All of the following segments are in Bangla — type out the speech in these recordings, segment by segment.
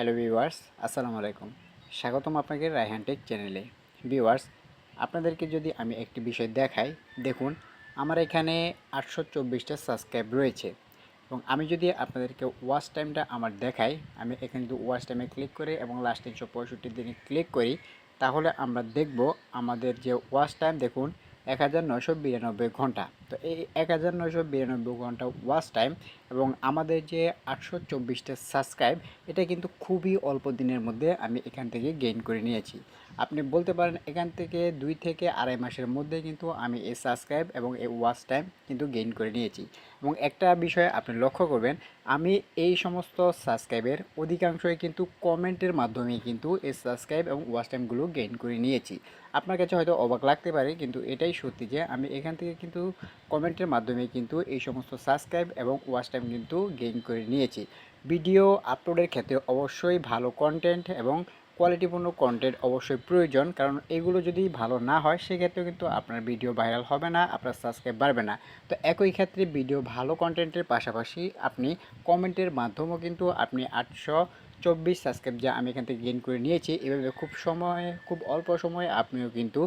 হ্যালো ভিউয়ার্স, আসসালামু আলাইকুম। স্বাগতম আপনাকে রায়হান টেক চ্যানেলে। ভিউয়ার্স, আপনাদেরকে যদি আমি একটি বিষয় দেখাই, দেখুন, আমার এখানে আটশো চব্বিশটা সাবস্ক্রাইব রয়েছে। এবং আমি যদি আপনাদেরকে ওয়াচ টাইমটা আমার দেখাই, আমি এখানে যদি ওয়াচ টাইমে ক্লিক করি এবং লাস্ট তিনশো পঁয়ষট্টি দিনে ক্লিক করি, তাহলে আমরা দেখব আমাদের যে ওয়াচ টাইম, দেখুন এক হাজার নয়শো বিরানব্বই ঘণ্টা। তো এই এক হাজার নয়শো বিরানব্বই ঘণ্টা ওয়াচ টাইম এবং আমাদের যে আটশো চব্বিশটা সাবস্ক্রাইব এটা কিন্তু খুবই অল্প দিনের মধ্যে আমি এখান থেকে গেইন করে নিয়েছি। আপনি বলতে পারেন এখান থেকে দুই থেকে আড়াই মাসের মধ্যে কিন্তু আমি এই সাবস্ক্রাইব এবং এই ওয়াচ টাইম কিন্তু গেইন করে নিয়েছি। এবং একটা বিষয় আপনি লক্ষ্য করবেন, আমি এই সমস্ত সাবস্ক্রাইবের অধিকাংশই কিন্তু কমেন্টের মাধ্যমে কিন্তু এই সাবস্ক্রাইব এবং ওয়াচ টাইমগুলো গেইন করে নিয়েছি। আপনার কাছে হয়তো অবাক লাগতে পারে, কিন্তু এটাই সত্যি যে আমি এখান থেকে কিন্তু কমেন্টের মাধ্যমে কিন্তু এই সমস্ত সাবস্ক্রাইব এবং ওয়াচ টাইম কিন্তু গেইন করে নিয়েছি। ভিডিও আপলোডের ক্ষেত্রে অবশ্যই ভালো কন্টেন্ট এবং কোয়ালিটিপূর্ণ কন্টেন্ট অবশ্যই প্রয়োজন, কারণ এগুলো যদি ভালো না হয় সেক্ষেত্রে কিন্তু আপনার ভিডিও ভাইরাল হবে না, আপনার সাবস্ক্রাইব বাড়বে না। তো একই ক্ষেত্রে ভিডিও ভালো কন্টেন্টের পাশাপাশি আপনি কমেন্টের মাধ্যমেও কিন্তু আপনি আটশো চব্বিশ সাবস্ক্রাইব যা আমি এখান থেকে গেইন করে নিয়েছি, এভাবে খুব সময়ে, খুব অল্প সময়ে আপনিও কিন্তু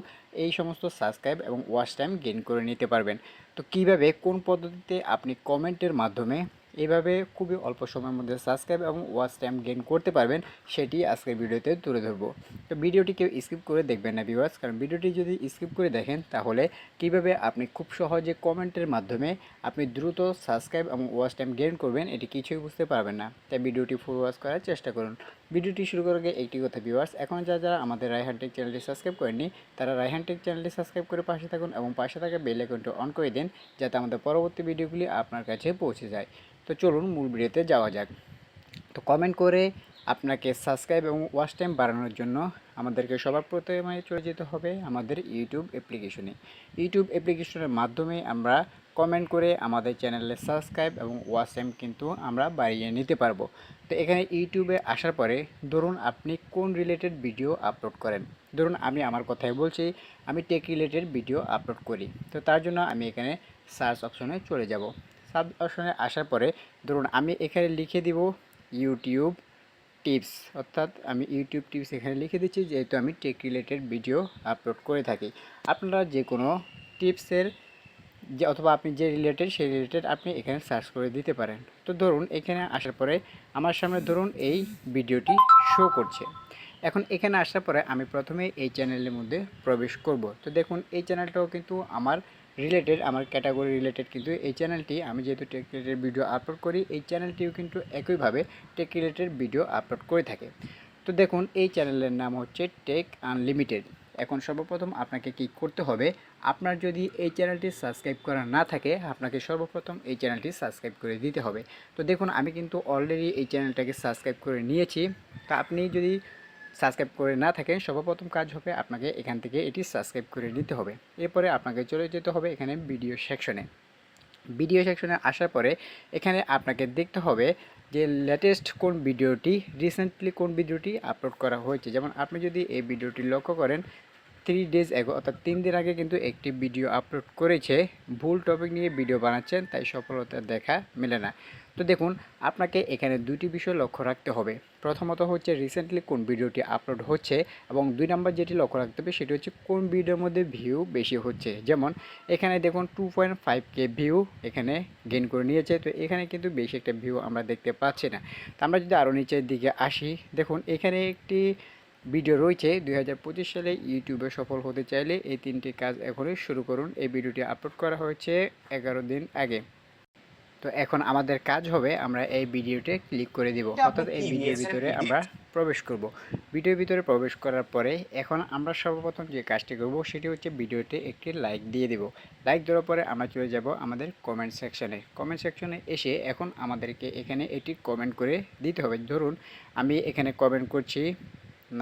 এই সমস্ত সাবস্ক্রাইব এবং ওয়াচ টাইম গেইন করে নিতে পারবেন। তো কীভাবে, কোন পদ্ধতিতে আপনি কমেন্টের মাধ্যমে এইভাবে খুবই অল্প সময়ের মধ্যে সাবস্ক্রাইব এবং ওয়াচ টাইম গেইন করতে পারবেন, সেটি আজকের ভিডিওতে তুলে ধরবো। তো ভিডিওটি কেউ স্কিপ করে দেখবেন না ভিউয়ার্স কারণ ভিডিওটি যদি স্কিপ করে দেখেন, তাহলে কীভাবে আপনি খুব সহজে কমেন্টের মাধ্যমে আপনি দ্রুত সাবস্ক্রাইব এবং ওয়াচ টাইম গেইন করবেন, এটি কিছুই বুঝতে পারবেন না। তাই ভিডিওটি ফুল ওয়াচ করার চেষ্টা করুন। ভিডিওটি শুরু করার আগে একটি কথা ভিউয়ার্স এখন যারা যারা আমাদের রায়হান টেক চ্যানেলটি সাবস্ক্রাইব করেননি, তারা রায়হান টেক চ্যানেলটি সাবস্ক্রাইব করে পাশে থাকুন এবং পাশে থাকা বেল আইকনটি অন করে দিন, যাতে আমাদের পরবর্তী ভিডিওগুলি আপনার কাছে পৌঁছে যায়। তো চলুন মূল ভিডিওতে যাওয়া যাক। তো কমেন্ট করে আপনাকে সাবস্ক্রাইব এবং ওয়াচ টাইম বাড়ানোর জন্য আমাদেরকে সবার প্রথমে চলে যেতে হবে আমাদের ইউটিউব অ্যাপ্লিকেশনে ইউটিউব অ্যাপ্লিকেশনের মাধ্যমে আমরা কমেন্ট করে আমাদের চ্যানেলে সাবস্ক্রাইব এবং ওয়াচ টাইম কিন্তু আমরা বাড়িয়ে নিতে পারব। তো এখানে ইউটিউবে আসার পরে ধরুন আপনি কোন রিলেটেড ভিডিও আপলোড করেন? ধরুন আমি আমার কথাই বলছি, আমি টেক রিলেটেড ভিডিও আপলোড করি। তো তার জন্য আমি এখানে সার্চ অপশনে চলে যাব। সাব অপশনে আসার পরে ধরুন আমি এখানে লিখে দিব ইউটিউব টিপস অর্থাৎ আমি ইউটিউব টিপস এখানে লিখে দিচ্ছি, যেহেতু আমি টেক রিলেটেড ভিডিও আপলোড করে থাকি। আপনারা যে কোনো টিপসের যে, অথবা আপনি যে রিলেটেড সেই রিলেটেড আপনি এখানে সার্চ করে দিতে পারেন। তো ধরুন, এখানে আসার পরে আমার সামনে ধরুন এই ভিডিওটি শো করছে। এখন এখানে আসার পরে আমি প্রথমে এই চ্যানেলের মধ্যে প্রবেশ করব। তো দেখুন, এই চ্যানেলটাও কিন্তু আমার রিলেটেড আমার ক্যাটাগরি রিলেটেড কিন্তু এই চ্যানেলটি আমি যেহেতু টেক রিলেটেড ভিডিও আপলোড করি, এই চ্যানেলটিও কিন্তু একইভাবে টেক রিলেটেড ভিডিও আপলোড করে থাকে। তো দেখুন, এই চ্যানেলের নাম হচ্ছে টেক আনলিমিটেড এখন সর্বপ্রথম আপনাকে কি করতে হবে, আপনার যদি এই চ্যানেলটি সাবস্ক্রাইব করা না থাকে, আপনাকে সর্বপ্রথম এই চ্যানেলটি সাবস্ক্রাইব করে দিতে হবে। তো দেখুন, আমি কিন্তু অলরেডি এই চ্যানেলটাকে সাবস্ক্রাইব করে নিয়েছি। তা আপনি যদি সাবস্ক্রাইব করে না থাকেন, সর্বপ্রথম কাজ হবে আপনাকে এখান থেকে এটি সাবস্ক্রাইব করে নিতে হবে। এরপরে আপনাকে চলে যেতে হবে এখানে ভিডিও সেকশনে। ভিডিও সেকশনে আসার পরে এখানে আপনাকে দেখতে হবে যে লেটেস্ট কোন ভিডিওটি রিসেন্টলি কোন ভিডিওটি আপলোড করা হয়েছে। যেমন আপনি যদি এই ভিডিওটি লক্ষ্য করেন থ্রি ডেজ এগো অর্থাৎ তিন দিন আগে কিন্তু একটি ভিডিও আপলোড করেছে। ভুল টপিক নিয়ে ভিডিও বানাচ্ছেন, তাই সফলতা দেখা মেলে না। তো দেখুন, আপনাকে এখানে দুটি বিষয় লক্ষ্য রাখতে হবে। প্রথমত হচ্ছে রিসেন্টলি কোন ভিডিওটি আপলোড হচ্ছে এবং দুই নম্বর যেটি লক্ষ্য রাখতে হবে, সেটি হচ্ছে কোন ভিডিওর মধ্যে ভিউ বেশি হচ্ছে। যেমন, এখানে দেখুন two point five K view এখানে গেন করে নিয়েছে। তো এখানে কিন্তু বেশি একটা ভিউ আমরা দেখতে পাচ্ছি না। তো আমরা যদি আরও নিচের দিকে আসি, দেখুন, এখানে একটি ভিডিও রয়েছে। দুই হাজার পঁচিশ সালে ইউটিউবে সফল হতে চাইলে এই তিনটি কাজ এখনই শুরু করুন। এই ভিডিওটি আপলোড করা হয়েছে এগারো দিন আগে। তো এখন আমাদের কাজ হবে আমরা এই ভিডিওতে ক্লিক করে দিব অর্থাৎ এই ভিডিওর ভিতরে আমরা প্রবেশ করব। ভিডিওর ভিতরে প্রবেশ করার পরে এখন আমরা সর্বপ্রথম যে কাজটি করব সেটি হচ্ছে ভিডিওতে একটি লাইক দিয়ে দেব। লাইক দেওয়ার পরে আমরা চলে যাব আমাদের কমেন্ট সেকশনে কমেন্ট সেকশনে এসে এখন আমাদেরকে এখানে এটি কমেন্ট করে দিতে হবে। ধরুন আমি এখানে কমেন্ট করছি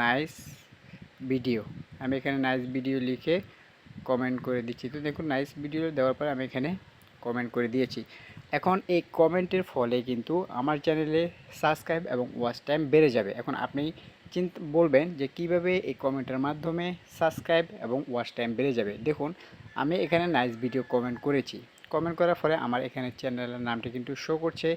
নাইস ভিডিও আমি এখানে নাইস ভিডিও লিখে কমেন্ট করে দিচ্ছি। তো দেখুন নাইস ভিডিও দেওয়ার পরে আমি এখানে কমেন্ট করে দিয়েছি। এখন এই কমেন্টের ফলে কিন্তু আমার চ্যানেলে সাবস্ক্রাইব এবং ওয়াচ টাইম বেড়ে যাবে। এখন আপনি চিন্তা, বলবেন যে কীভাবে এই কমেন্টের মাধ্যমে সাবস্ক্রাইব এবং ওয়াচ টাইম বেড়ে যাবে। দেখুন, আমি এখানে নাইস ভিডিও কমেন্ট করেছি। কমেন্ট করার ফলে আমার এখানে চ্যানেলের নামটি কিন্তু শো করছে।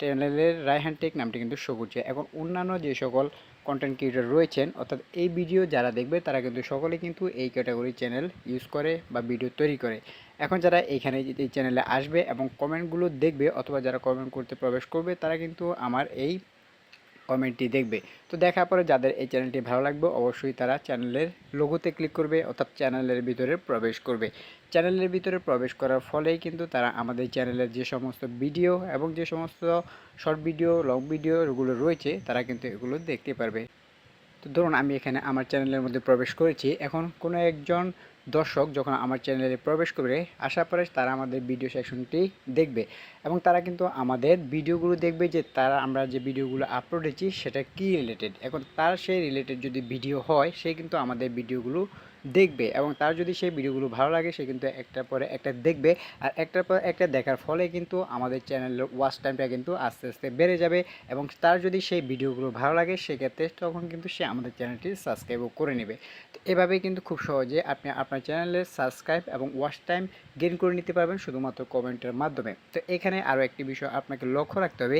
চ্যানেলের রায়হান টেক নামটি কিন্তু শো করছে। এখন অন্যান্য যে সকল কন্টেন্ট ক্রিয়েটর রয়েছেন, অর্থাৎ এই ভিডিও যারা দেখবে, তারা কিন্তু সকলে কিন্তু এই ক্যাটাগরি চ্যানেল ইউজ করে বা ভিডিও তৈরি করে। এখন যারা এইখানে এই চ্যানেলে আসবে এবং কমেন্টগুলো দেখবে, অথবা যারা কমেন্ট করতে প্রবেশ করবে, তারা কিন্তু আমার এই কমেন্টটি দেখবে। তো দেখার পরে যাদের এই চ্যানেলটি ভালো লাগবে, অবশ্যই তারা চ্যানেলের লোগোতে ক্লিক করবে অর্থাৎ চ্যানেলের ভিতরে প্রবেশ করবে। চ্যানেলের ভিতরে প্রবেশ করার ফলেই কিন্তু তারা আমাদের চ্যানেলের যে সমস্ত ভিডিও এবং যে সমস্ত শর্ট ভিডিও, লং ভিডিও এগুলো রয়েছে, তারা কিন্তু এগুলো দেখতে পারবে। তো ধরুন আমি এখানে আমার চ্যানেলের মধ্যে প্রবেশ করেছি। এখন কোনো একজন দর্শক যখন আমার চ্যানেলে প্রবেশ করবে আশা পরে তারা আমাদের ভিডিও সেকশনটি দেখবে এবং তারা কিন্তু আমাদের ভিডিওগুলো দেখবে যে তারা আমরা যে ভিডিওগুলো আপলোড হয়েছি সেটা কি রিলেটেড এখন তার সেই রিলেটেড যদি ভিডিও হয়, সে কিন্তু আমাদের ভিডিওগুলো দেখবে এবং তার যদি সেই ভিডিওগুলো ভালো লাগে, সে কিন্তু একটার পরে একটা দেখবে আর একটার পর একটা দেখার ফলে কিন্তু আমাদের চ্যানেলের ওয়াচ টাইমটা কিন্তু আস্তে আস্তে বেড়ে যাবে এবং তার যদি সেই ভিডিওগুলো ভালো লাগে, সেক্ষেত্রে তখন কিন্তু সে আমাদের চ্যানেলটি সাবস্ক্রাইবও করে নেবে। তো এভাবেই কিন্তু খুব সহজে আপনি আপনার চ্যানেলের সাবস্ক্রাইব এবং ওয়াচ টাইম গেইন করে নিতে পারবেন শুধুমাত্র কমেন্টের মাধ্যমে। তো এখানে আরও একটি বিষয় আপনাকে লক্ষ্য রাখতে হবে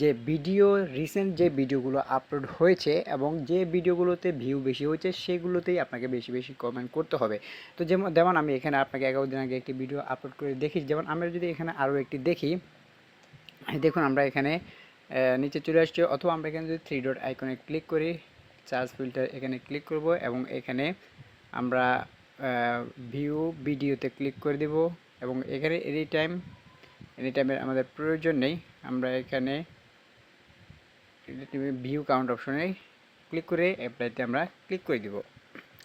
যে ভিডিও রিসেন্ট যে ভিডিওগুলো আপলোড হয়েছে এবং যে ভিডিওগুলোতে ভিউ বেশি হয়েছে, সেগুলোতেই আপনাকে বেশি বেশি কমেন্ট করতে হবে। তো যেমন যেমন আমি এখানে আপনাকে এগারো দিন আগে একটি ভিডিও আপলোড করে দেখি, যেমন আমরা যদি এখানে আরও একটি দেখি দেখুন আমরা এখানে নিচে চলে আসছি, অথবা আমরা এখানে যদি থ্রি ডট আইকনে ক্লিক করি চার্জ ফিল্টার এখানে ক্লিক করব এবং এখানে আমরা ভিউ ভিডিওতে ক্লিক করে দেব এবং এখানে এনি টাইম এনি টাইমের আমাদের প্রয়োজন নেই, আমরা এখানে ভিউ কাউন্ট অপশনে ক্লিক করে অ্যাপ্লাইতে আমরা ক্লিক করে দিব।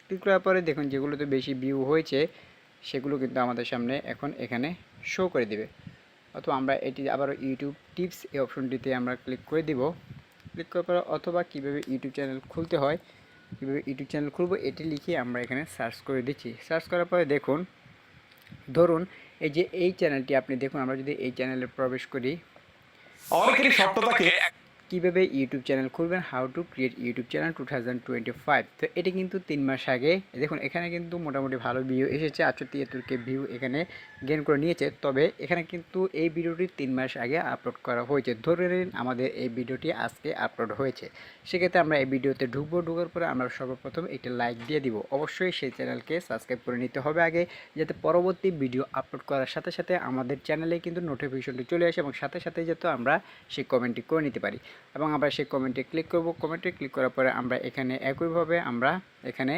ক্লিক করার পরে দেখুন যেগুলোতে বেশি ভিউ হয়েছে, সেগুলো কিন্তু আমাদের সামনে এখন এখানে শো করে দিবে। অথবা আমরা এটি আবারও ইউটিউব টিপস এই অপশনটিতে আমরা ক্লিক করে দিব। ক্লিক করার পর অথবা কীভাবে ইউটিউব চ্যানেল খুলতে হয়, কীভাবে ইউটিউব চ্যানেল খুলবো এটি লিখে আমরা এখানে সার্চ করে দিচ্ছি। সার্চ করার পরে দেখুন, ধরুন এই যে এই চ্যানেলটি আপনি দেখুন, আমরা যদি এই চ্যানেলে প্রবেশ করি, অনেকেরই স্বপ্ন থাকে কীভাবে ইউটিউব চ্যানেল খুলবেন? How to create YouTube channel two thousand twenty five তো এটি কিন্তু তিন মাস আগে, দেখুন, এখানে কিন্তু মোটামুটি ভালো ভিউ এসেছে আটশো তিয়াত্তরকে ভিউ এখানে গেন করে নিয়েছে। তবে এখানে কিন্তু এই ভিডিওটি তিন মাস আগে আপলোড করা হয়েছে। ধরে নিন, আমাদের এই ভিডিওটি আজকে আপলোড হয়েছে। সেক্ষেত্রে আমরা এই ভিডিওতে ঢুকবো। ঢুকার পরে আমরা সর্বপ্রথম একটি লাইক দিয়ে দিব। অবশ্যই সেই চ্যানেলকে সাবস্ক্রাইব করে নিতে হবে আগে, যাতে পরবর্তী ভিডিও আপলোড করার সাথে সাথে আমাদের চ্যানেলে কিন্তু নোটিফিকেশনটি চলে আসে এবং সাথে সাথে যাতে আমরা সেই কমেন্টটি করে নিতে পারি। এবং আমরা সেই কমেন্টে ক্লিক করব। কমেন্টে ক্লিক করার পরে আমরা এখানে একইভাবে আমরা এখানে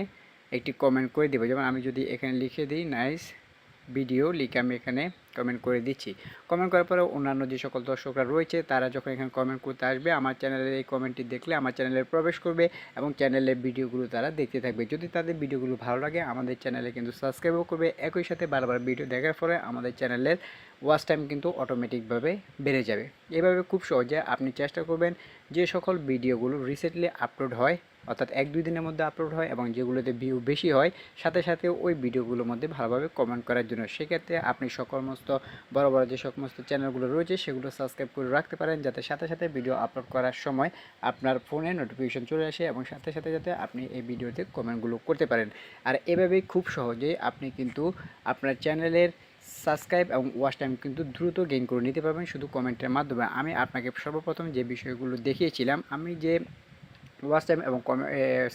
একটি কমেন্ট করে দেবো। যেমন আমি যদি এখানে লিখে দিই নাইস ভিডিও লিখে আমি এখানে কমেন্ট করে দিচ্ছি। কমেন্ট করার পরে অন্যান্য যে সকল দর্শকরা রয়েছে, তারা যখন এখানে কমেন্ট করতে আসবে, আমার চ্যানেলের এই কমেন্টটি দেখলে আমার চ্যানেলে প্রবেশ করবে এবং চ্যানেলের ভিডিওগুলো তারা দেখতে থাকবে। যদি তাদের ভিডিওগুলো ভালো লাগে, আমাদের চ্যানেলে কিন্তু সাবস্ক্রাইবও করবে। একই সাথে বারবার ভিডিও দেখার ফলে আমাদের চ্যানেলের ওয়াচ টাইম কিন্তু অটোমেটিকভাবে বেড়ে যাবে। এভাবে খুব সহজে আপনি চেষ্টা করবেন যে সকল ভিডিওগুলো রিসেন্টলি আপলোড হয় অর্থাৎ এক দুই দিনের মধ্যে আপলোড হয় এবং যেগুলোতে ভিউ বেশি হয়, সাথে সাথে ওই ভিডিওগুলোর মধ্যে ভালোভাবে কমেন্ট করার জন্য। সেক্ষেত্রে আপনি সমস্ত বড় বড় যে সমস্ত চ্যানেলগুলো রয়েছে, সেগুলো সাবস্ক্রাইব করে রাখতে পারেন, যাতে সাথে সাথে ভিডিও আপলোড করার সময় আপনার ফোনে নোটিফিকেশন চলে আসে এবং সাথে সাথে যাতে আপনি এই ভিডিওতে কমেন্টগুলো করতে পারেন। আর এভাবেই খুব সহজেই আপনি কিন্তু আপনার চ্যানেলের সাবস্ক্রাইব এবং ওয়াচ টাইম কিন্তু দ্রুত গেইন করে নিতে পারবেন শুধু কমেন্টের মাধ্যমে। আমি আপনাকে সর্বপ্রথম যে বিষয়গুলো দেখিয়েছিলাম, আমি যে ওয়াচ টাইম এবং কমে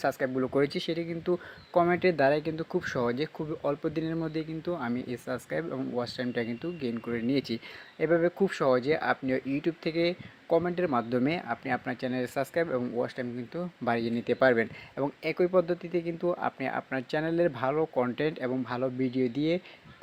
সাবস্ক্রাইবগুলো করেছি, সেটি কিন্তু কমেন্টের দ্বারাই কিন্তু খুব সহজে খুব অল্প দিনের মধ্যে কিন্তু আমি এই সাবস্ক্রাইব এবং ওয়াচ টাইমটা কিন্তু গেইন করে নিয়েছি। এভাবে খুব সহজে আপনি ইউটিউব থেকে কমেন্টের মাধ্যমে আপনি আপনার চ্যানেলের সাবস্ক্রাইব এবং ওয়াচ টাইম কিন্তু বাড়িয়ে নিতে পারবেন। এবং একই পদ্ধতিতে কিন্তু আপনি আপনার চ্যানেলের ভালো কন্টেন্ট এবং ভালো ভিডিও দিয়ে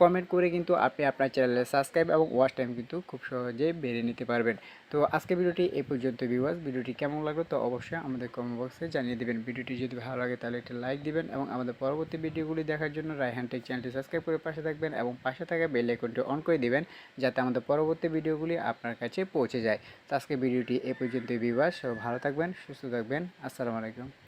কমেন্ট করে কিন্তু আপনি আপনার চ্যানেলে সাবস্ক্রাইব এবং ওয়াচ টাইম কিন্তু খুব সহজে বেড়ে নিতে পারবেন। তো আজকে ভিডিওটি এই পর্যন্ত ভিউয়ার্স ভিডিওটি কেমন লাগল তো অবশ্যই আমাদের কমেন্ট বক্সে জানিয়ে দেবেন। ভিডিওটি যদি ভালো লাগে তাহলে একটা লাইক দিবেন এবং আমাদের পরবর্তী ভিডিওগুলি দেখার জন্য রায়হান টেক চ্যানেলটি সাবস্ক্রাইব করে পাশে থাকবেন এবং পাশে থাকা বেল আইকনটি অন করে দিবেন যাতে আমাদের পরবর্তী ভিডিওগুলি আপনার কাছে পৌঁছে যায়। তো আজকে ভিডিওটি এই পর্যন্ত ভিউয়ার্স ভালো থাকবেন, সুস্থ থাকবেন। আসসালামু আলাইকুম।